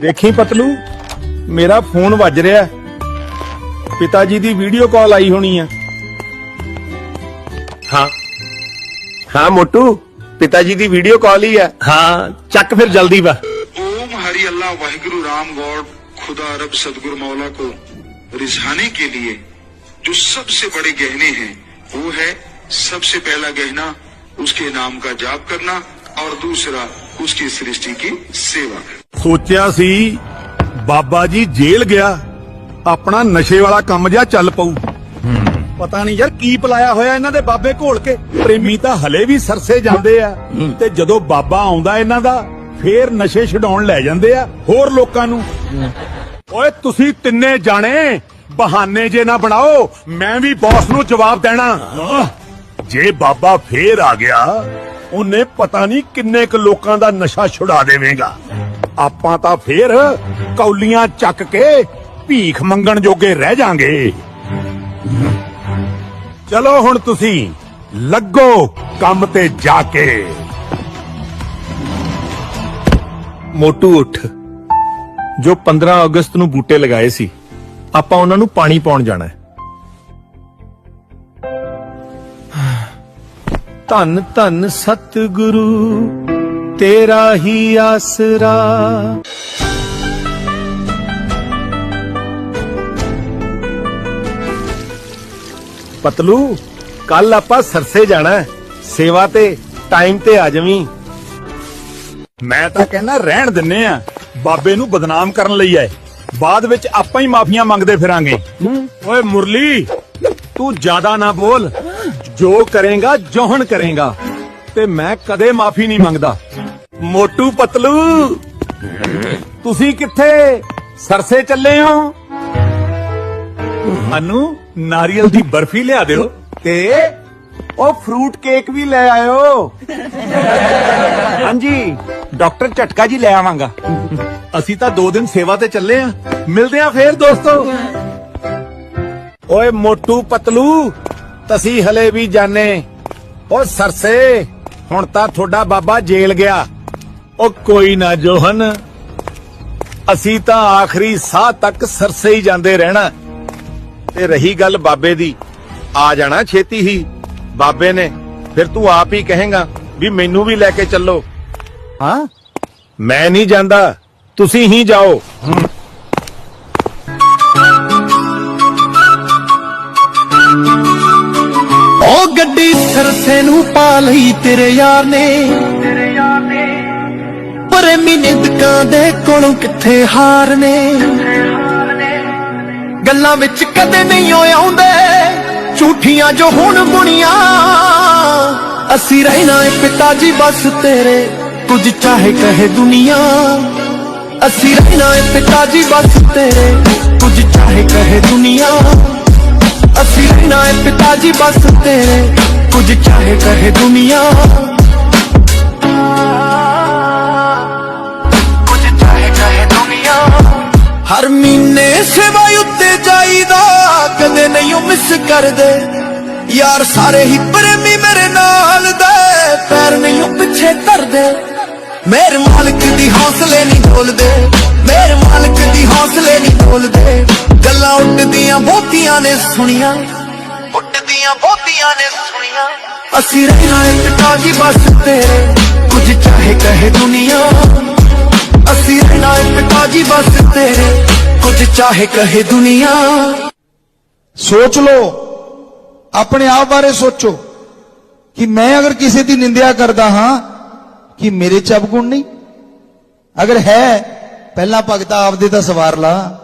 ਦੇਖੀ ਪਤਲੂ ਮੇਰਾ ਫੋਨ ਵੱਜ ਰਿਹਾ ਪਿਤਾ ਜੀ ਦੀ ਵੀਡੀਓ ਕਾਲ ਆਈ ਹੋਣੀ ਆ ਹਾਂ ਹਾਂ ਮੋਟੂ ਪਿਤਾ ਜੀ ਦੀ ਵੀਡੀਓ ਕਾਲ ਹੀ ਹੈ ਹਾਂ ਚੱਕ ਫਿਰ ਜਲਦੀ ਵਾ ओम हरि अल्लाह वाहिगुरु राम गॉड खुदा रब सदगुरु मौला को रिझाने के लिए जो सबसे बड़े गहने हैं वो है सबसे पहला गहना उसके नाम का जाप करना और दूसरा उसकी सृष्टि की सेवा ਸੋਚਿਆ ਸੀ, ਬਾਬਾ ਜੀ ਜੇਲ੍ਹ ਗਿਆ, ਆਪਣਾ ਨਸ਼ੇ ਵਾਲਾ ਕੰਮ ਜਿਹਾ ਚੱਲ ਪਊ। ਪਤਾ ਨਹੀਂ ਯਾਰ ਕੀ ਪਲਾਇਆ ਹੋਇਆ ਇਹਨਾਂ ਦੇ ਬਾਬੇ ਘੋਲ ਕੇ। ਪ੍ਰੇਮੀ ਤਾਂ ਹਲੇ ਵੀ ਸਰਸੇ ਜਾਂਦੇ ਆ। ਤੇ ਜਦੋਂ ਬਾਬਾ ਆਉਂਦਾ ਇਹਨਾਂ ਦਾ, ਫੇਰ ਨਸ਼ੇ ਛਡਾਉਣ ਲੈ ਜਾਂਦੇ ਆ ਹੋਰ ਲੋਕਾਂ ਨੂੰ। ਓਏ ਤੁਸੀਂ ਤਿੰਨੇ ਜਾਣੇ, ਬਹਾਨੇ ਜੇ ਨਾ ਬਣਾਓ, ਮੈਂ ਵੀ ਬੌਸ ਨੂੰ ਜਵਾਬ ਦੇਣਾ। ਜੇ ਬਾਬਾ ਫੇਰ ਆ ਗਿਆ, ਉਹਨੇ ਪਤਾ ਨਹੀਂ ਕਿੰਨੇ ਕੁ ਲੋਕਾਂ ਦਾ ਨਸ਼ਾ ਛੁਡਾ ਦੇਵੇਗਾ। ਆਪਾਂ ਤਾਂ ਫੇਰ ਕੌਲੀਆਂ ਚੱਕ ਕੇ ਭੀਖ ਮੰਗਣ ਜੋਗੇ ਰਹਿ ਜਾਾਂਗੇ। ਚਲੋ ਹੁਣ ਤੁਸੀਂ ਲੱਗੋ ਕੰਮ ਤੇ ਜਾ ਕੇ। ਮੋਟੂ ਉੱਠ। ਜੋ 15 ਅਗਸਤ ਨੂੰ ਬੂਟੇ ਲਗਾਏ ਸੀ ਆਪਾਂ ਉਹਨਾਂ ਨੂੰ ਪਾਣੀ ਪਾਉਣ ਜਾਣਾ ਹੈ। ਧੰਨ ਧੰਨ ਸਤਿਗੁਰੂ। ਤੇਰਾ ਹੀ ਆਸਰਾ। ਪਤਲੂ ਕੱਲ ਆਪਾਂ ਸਰਸੇ ਜਾਣਾ ਹੈ। ਸੇਵਾ ਤੇ ਟਾਈਮ ਤੇ ਆ ਜਾਵੀਂ। ਮੈਂ ਤਾਂ ਕਹਿੰਦਾ ਰਹਿਣ ਦਿੰਨੇ ਆ। ਬਾਬੇ ਨੂੰ ਬਦਨਾਮ ਕਰਨ ਲਈ ਆਏ। ਬਾਅਦ ਵਿੱਚ ਆਪਾਂ ਹੀ ਮਾਫੀਆਂ ਮੰਗਦੇ ਫਿਰਾਂਗੇ। ਓਏ ਮੁਰਲੀ, ਤੂੰ ਜ਼ਿਆਦਾ ਨਾ ਬੋਲ। ਜੋ ਕਰੇਗਾ, ਜੋਹਣ ਕਰੇਗਾ। ਤੇ ਮੈਂ ਕਦੇ ਮਾਫੀ ਨਹੀਂ ਮੰਗਦਾ। ਮੋਟੂ ਪਤਲੂ। ਤੁਸੀਂ ਕਿੱਥੇ ਸਰਸੇ ਚੱਲੇ ਹੋ? ਅਨੂ, ਨਾਰੀਅਲ ਦੀ ਬਰਫੀ ਲਿਆ ਦਿਓ ਤੇ ਉਹ ਫਰੂਟ ਕੇਕ ਵੀ ਲੈ ਆਇਓ। ਹਾਂਜੀ, ਡਾਕਟਰ ਝਟਕਾ ਜੀ ਲੈ ਆਵਾਂਗਾ। ਅਸੀਂ ਤਾਂ 2 ਦਿਨ ਸੇਵਾ ਤੇ ਚੱਲੇ ਆ। ਮਿਲਦੇ ਆ ਫੇਰ ਦੋਸਤੋ। ਓਏ ਮੋਟੂ ਪਤਲੂ, ਤਸੀਂ ਹਲੇ ਵੀ ਜਾਣੇ। ਓ ਸਰਸੇ, ਹੁਣ ਤਾਂ ਤੁਹਾਡਾ ਬਾਬਾ ਜੇਲ ਗਿਆ। ਉਹ ਕੋਈ ਨਾ ਜੋਹਨ ਅਸੀਂ ਤਾਂ ਆਖਰੀ ਸਾਹ ਤੱਕ ਸਰਸੇ ਹੀ ਜਾਂਦੇ ਰਹਿਣਾ। ਤੇ ਰਹੀ ਗੱਲ ਬਾਬੇ ਦੀ ਆ ਜਾਣਾ ਛੇਤੀ ਹੀ। ਬਾਬੇ ਨੇ ਫਿਰ ਤੂੰ ਆਪ ਹੀ ਕਹੇਗਾ ਵੀ ਮੈਨੂੰ ਵੀ ਲੈ ਕੇ ਚੱਲੋ। ਹਾਂ? ਮੈਂ ਨਹੀਂ ਜਾਂਦਾ ਤੁਸੀਂ ਹੀ ਜਾਓ। ਉਹ ਗੱਡੀ ਸਰਸੇ ਨੂੰ ਪਾ ਲਈ ਤੇਰੇ ਯਾਰ ਨੇ। ਪ੍ਰੇਮੀ ਨਿੰਦਕਾਂ ਦੇ ਕੋਲੋਂ ਕਿੱਥੇ ਹਾਰ ਨੇ? ਗੱਲਾਂ ਵਿੱਚ ਕਦੇ ਨਹੀਂ ਆਉਂਦੇ। ਝੂਠੀਆਂ ਜੋ ਹੁਣ ਬੁਣੀਆਂ। ਅਸੀਂ ਰਹਿਣਾ ਏ ਪਿਤਾ ਜੀ, ਬਸ ਤੇਰੇ ਕੁਝ ਚਾਹੇ ਕਹੇ ਦੁਨੀਆ। ਅਸੀਂ ਰਹਿਣਾ ਏ ਪਿਤਾ ਜੀ, ਬਸ ਤੇਰੇ ਕੁਝ ਚਾਹੇ ਕਹੇ ਦੁਨੀਆ। ਅਸੀਂ ਰਹਿਣਾ ਏ ਪਿਤਾ ਜੀ, ਬਸ ਤੇਰੇ ਕੁਝ ਚਾਹੇ ਕਹੇ ਦੁਨੀਆ। ਹਰ ਮਹੀਨੇ ਸੇਵਾ ਉੱਤੇ ਜਾਈਦਾ, ਕਦੇ ਨਹੀਂ ਉਹ ਮਿਸ ਕਰਦੇ। ਯਾਰ ਸਾਰੇ ਹੀ ਪ੍ਰੇਮੀ ਮੇਰੇ ਨਾਲ ਦੇ, ਪੈਰ ਨਹੀਂ ਉਹ ਪਿੱਛੇ ਧਰਦੇ। ਮੇਰੇ ਮਾਲਕ ਦੀ ਹੌਸਲੇ ਨਹੀਂ ਢੋਲਦੇ ਮੇਰੇ ਮਾਲਕ ਦੀ ਹੌਸਲੇ ਨਹੀਂ ਢੋਲਦੇ ਗੱਲਾਂ ਉੱਡਦੀਆਂ ਬਹੁਤੀਆਂ ਨੇ ਸੁਣੀਆਂ। ਉੱਡਦੀਆਂ ਬਹੁਤੀਆਂ ਨੇ ਸੁਣੀਆਂ। ਅਸੀਂ ਰਹਿਣਾ ਏ ਪਿਤਾ ਬਸ ਤੇਰੇ ਕੁਝ ਚਾਹੇ ਕਹੇ ਦੁਨੀਆ। ਅਸੀਂ ਰਹਿਣਾ ਏ ਪਿਤਾ ਬਸ ਤੇਰੇ ਕੁਝ ਚਾਹੇ ਕਹੇ ਦੁਨੀਆ। ਸੋਚ ਲਓ, ਆਪਣੇ ਆਪ ਬਾਰੇ ਸੋਚੋ ਕਿ ਮੈਂ ਅਗਰ ਕਿਸੇ ਦੀ ਨਿੰਦਿਆ ਕਰਦਾ ਹਾਂ ਕਿ ਮੇਰੇ ਚ ਅਵਗੁਣ ਨਹੀਂ। ਅਗਰ ਹੈ, ਪਹਿਲਾਂ ਭਗਤਾ ਆਪਦੇ ਤਾਂ ਸਵਾਰ ਲਾ